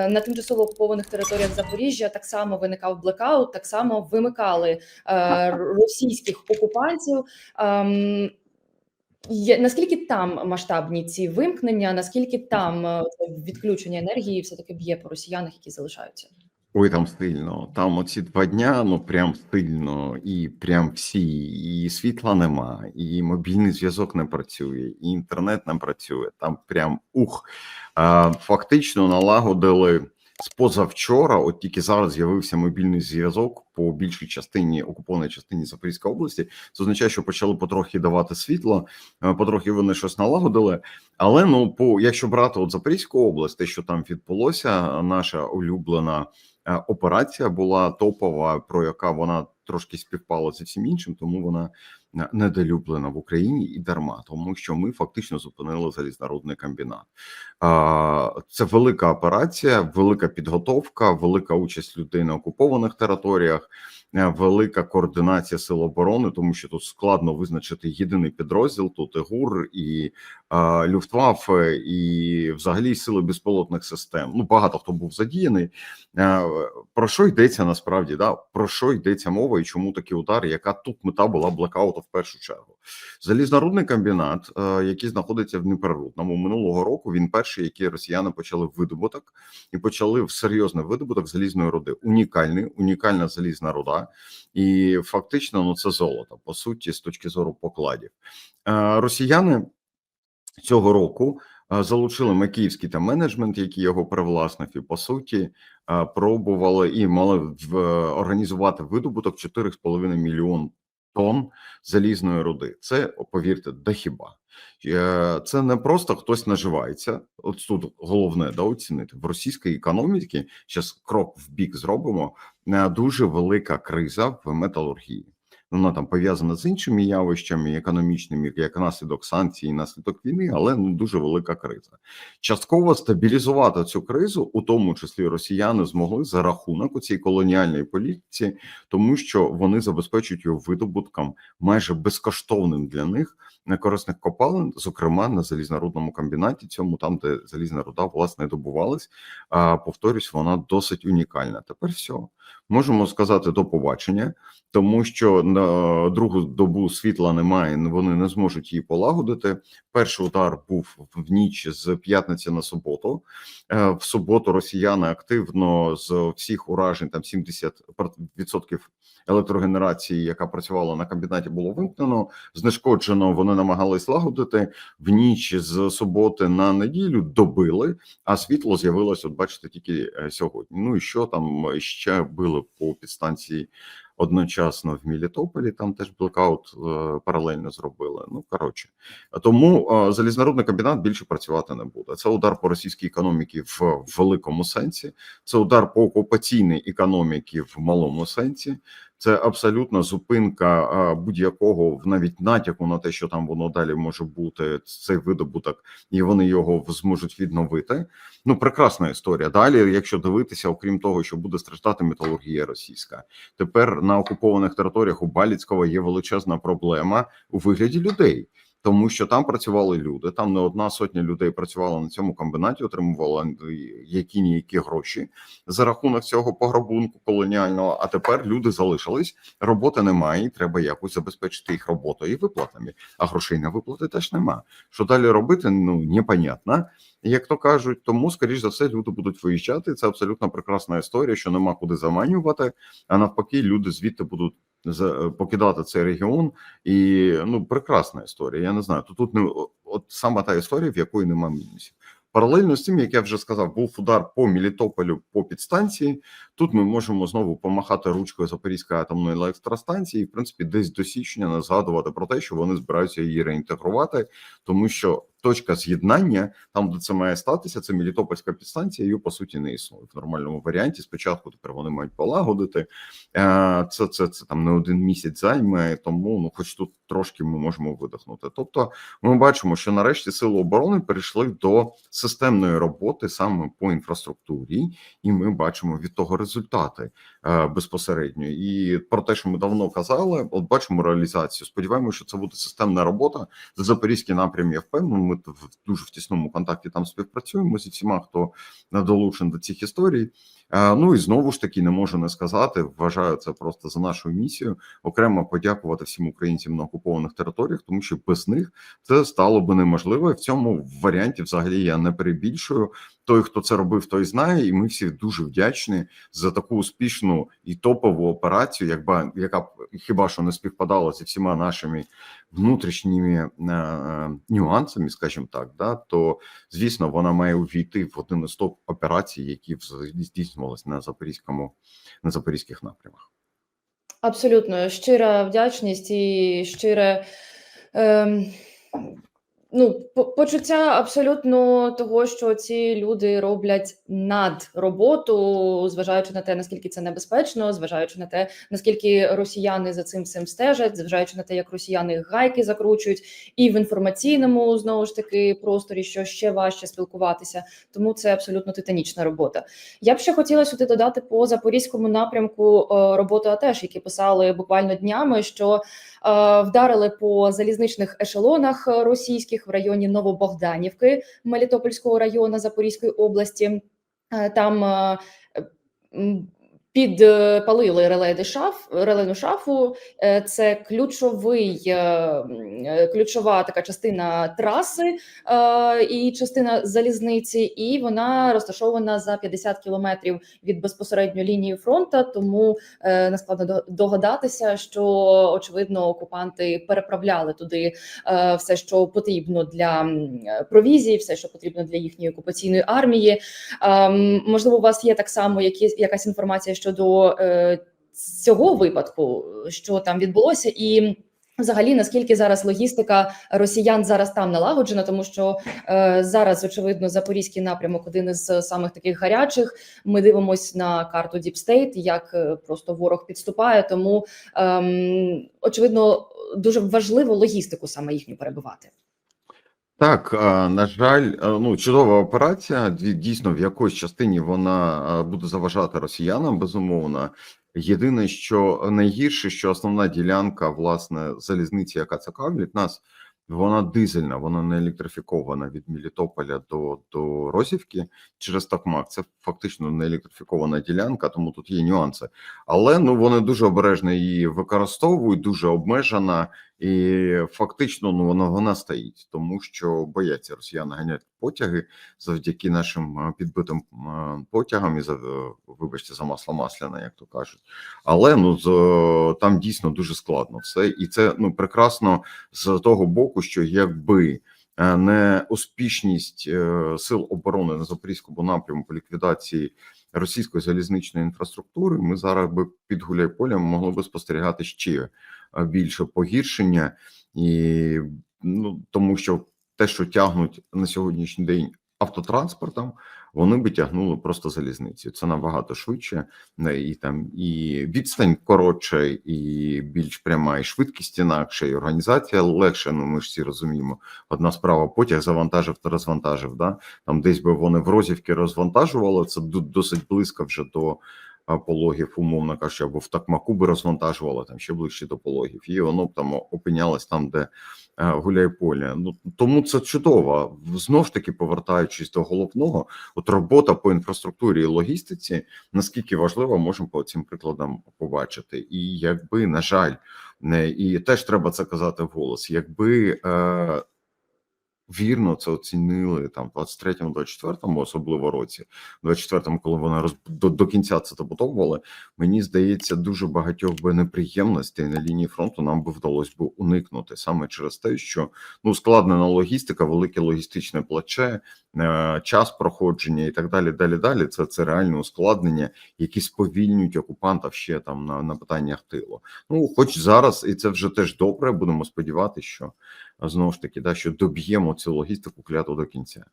На тимчасово окупованих територіях Запоріжжя так само виникав блекаут, так само вимикали е, російських окупантів. Е, є, наскільки там масштабні ці вимкнення? Наскільки там е, відключення енергії все таки б'є по росіянах, які залишаються? Ой, там стильно. Там оці два дня, ну прям стильно, і прям всі, і світла нема, і мобільний зв'язок не працює, і інтернет не працює. Там прям ух. Фактично налагодили з позавчора, от тільки зараз з'явився мобільний зв'язок по більшій частині окупованій частині Запорізької області. Це означає, що почали потрохи давати світло, е, потрохи вони щось налагодили. Але ну, по якщо брати от Запорізьку область, те, що там відбулося, наша улюблена операція була топова, про яка вона трошки співпала зі всім іншим, тому вона е, недолюблена в Україні і дарма, тому що ми фактично зупинили залізнародний комбінат. Це велика операція, велика підготовка, велика участь людей на окупованих територіях, е, велика координація сил оборони, тому що тут складно визначити єдиний підрозділ. Тут і ГУР, і а, Люфтваффе, і взагалі сили безпілотних систем. Ну багато хто був задіяний. Е, Про що йдеться насправді? Да? Про що йдеться мова і чому такі удари? Яка тут мета була блекауту в першу чергу? Залізнорудний комбінат, е, який знаходиться в неприродному минулого року. Він перший, який росіяни почали видобуток і почали в серйозний видобуток залізної руди. Унікальний, унікальна залізна руда, і фактично ну це золото по суті, з точки зору покладів. Е, Росіяни цього року е, залучили макіївський та менеджмент, який його привласнив, і по суті е, пробували і мали в організувати видобуток 4,5 мільйон тонн залізної руди. Це повірте, да хіба Е, це не просто хтось наживається. От тут головне да оцінити в російській економіці. Зараз крок в бік зробимо. не Дуже велика криза в металургії. Вона там пов'язана з іншими явищами економічними, як наслідок санкцій, наслідок війни, але ну дуже велика криза. Частково стабілізувати цю кризу, у тому числі росіяни, змогли за рахунок у цій колоніальної політиці, тому що вони забезпечують його видобутком майже безкоштовним для них некорисних копалин, зокрема на залізнорудному комбінаті, цьому там, де залізна руда власне добувалась. А повторюсь, вона досить унікальна. Тепер все можемо сказати до побачення, тому що на другу добу світла немає. Вони не зможуть її полагодити. Перший удар був в ніч з п'ятниці на суботу. Е, В суботу росіяни активно з всіх уражень, там 70% електрогенерації, яка працювала на комбінаті, було вимкнено. Знешкоджено вони намагались лагодити в ніч з суботи на неділю. Добили, а світло з'явилось. От бачите, тільки е, сьогодні. Ну і що там ще били по підстанції одночасно в Мілітополі. Там теж блекаут е, паралельно зробили. Ну коротше, тому е, залізнорудний комбінат більше працювати не буде. Це удар по російській економіці в великому сенсі. Це удар по окупаційній економіці в малому сенсі. Це абсолютна зупинка будь-якого навіть натяку на те, що там воно далі може бути цей видобуток, і вони його зможуть відновити. Ну прекрасна історія. Далі, якщо дивитися, окрім того, що буде страждати металургія російська, тепер на окупованих територіях у Баліцького є величезна проблема у вигляді людей. Тому що там працювали люди, там не одна сотня людей працювала на цьому комбінаті, отримувала які ніякі гроші за рахунок цього пограбунку колоніального. А тепер люди залишились, роботи немає, і треба якось забезпечити їх роботою і виплатами. А грошей на виплати теж нема. Що далі робити? Ну непонятно. Як то кажуть, тому скоріш за все люди будуть виїжджати. Це абсолютно прекрасна історія, що нема куди заманювати. А навпаки, люди звідти будуть покидати цей регіон. І ну прекрасна історія. Я не знаю. То тут не от саме та історія, в якої немає мінусів. Паралельно з цим, як я вже сказав, був удар по Мелітополю по підстанції. Тут ми можемо знову помахати ручкою Запорізької атомної електростанції, і в принципі, десь до січня не згадувати про те, що вони збираються її реінтегрувати, тому що точка з'єднання, там де це має статися, це Мелітопольська підстанція. Її по суті не існує в нормальному варіанті. Спочатку тепер вони мають полагодити. Е, Це це, це там не один місяць займе, тому ну, хоч тут трошки ми можемо видихнути. Тобто, ми бачимо, що нарешті сили оборони перейшли до системної роботи саме по інфраструктурі, і ми бачимо від того результати. Е, безпосередньо. І про те, що ми давно казали, от бачимо реалізацію. Сподіваємося, що це буде системна робота. За запорізький напрям я впевнений. Ми в дуже в тісному контакті там співпрацюємо зі всіма, хто долучений до цих історій. Е, Ну і знову ж таки не можу не сказати. Вважаю це просто за нашою місією. Окремо подякувати всім українцям на окупованих територіях, тому що без них це стало би неможливо. В цьому варіанті, взагалі, я не перебільшую. Той, хто це робив, той знає, і ми всі дуже вдячні за таку успішну і топову операцію, якби яка хіба що не співпадала зі всіма нашими внутрішніми е, нюансами, скажімо так, да то звісно вона має увійти в один із топ операцій, які здійснювалися на запорізькому на запорізьких напрямах. Абсолютно щира вдячність і щире. Ем... Ну, по- почуття абсолютно того, що ці люди роблять над роботу, зважаючи на те, наскільки це небезпечно, зважаючи на те, наскільки росіяни за цим всім стежать, зважаючи на те, як росіяни гайки закручують, і в інформаційному знову ж таки просторі, що ще важче спілкуватися. Тому це абсолютно титанічна робота. Я б ще хотіла сюди додати по запорізькому напрямку е, роботу АТЕШ, які писали буквально днями, що вдарили по залізничних ешелонах е, російських в районі Новобогданівки Мелітопольського району Запорізької області. Е, Там е, підпалили релейний шаф, релейну шафу. Е, Це ключовий, е, е, ключова така частина траси е, і частина залізниці, і вона розташована за 50 кілометрів від безпосередньо лінії фронту. Тому е, нескладно до- догадатися, що очевидно окупанти переправляли туди е, все, що потрібно для е, провізії, все, що потрібно для їхньої окупаційної армії. Ем, можливо, у вас є так само якісь якась інформація щодо е, цього випадку, що там відбулося, і взагалі наскільки зараз логістика росіян зараз там налагоджена, тому що е, зараз очевидно запорізький напрямок один із самих таких гарячих. Ми дивимося на карту State, як е, просто ворог підступає. Тому ем, очевидно дуже важливо логістику саме їхню перебувати. Так, на жаль, ну чудова операція. Дійсно, в якоїсь частині вона буде заважати росіянам, безумовно. Єдине, що найгірше, що основна ділянка власне залізниці, яка цікавить нас, вона дизельна, вона не електрифікована від Мелітополя до, до Розівки через Токмак. Це фактично не електрифікована ділянка, тому тут є нюанси. Але ну вони дуже обережно її використовують, дуже обмежена. І фактично ну вона вона стоїть, тому що бояться росіяни ганяти потяги завдяки нашим е, підбитим е, потягам і за е, вибачте за масло масляне, як то кажуть. Але ну з там дійсно дуже складно все, і це ну прекрасно з того боку, що якби не успішність сил оборони на запорізькому напрямку ліквідації російської залізничної інфраструктури, ми зараз би під Гуляйполем могли би спостерігати ще більше погіршення, і ну тому що те, що тягнуть на сьогоднішній день автотранспортом, вони би тягнули просто залізницю. Це набагато швидше, і там і відстань коротше, і більш пряма, і швидкість інакше, і організація легше. Ну ми ж всі розуміємо. Одна справа потяг завантажив та розвантажив. Да? Там десь би вони в Розівки розвантажували. Це досить близько вже до пологів, умовно кажучи, або в Такмаку би розвантажували там ще ближче до пологів, і воно б там опинялось там, де е, гуляє поле. Ну тому це чудово. Знов ж таки, повертаючись до головного, от робота по інфраструктурі і логістиці, наскільки важливо, можемо по цим прикладам побачити. І якби, на жаль, не і теж треба це казати вголос, якби. Е, Вірно, це оцінили там в 23-му, 24-му, особливо році, в 24-му, коли вони роз до, до кінця це добудовували. Мені здається, дуже багатьох би неприємностей на лінії фронту нам би вдалося би уникнути саме через те, що ну складнена логістика, велике логістичне плече, е, час проходження і так далі. Далі далі. Це це реальне ускладнення, які сповільнюють окупантів ще там на, на питаннях тилу. Ну, хоч зараз, і це вже теж добре. Будемо сподіватися, що знову ж таки, да, що доб'ємо цю логістику кляту до кінця.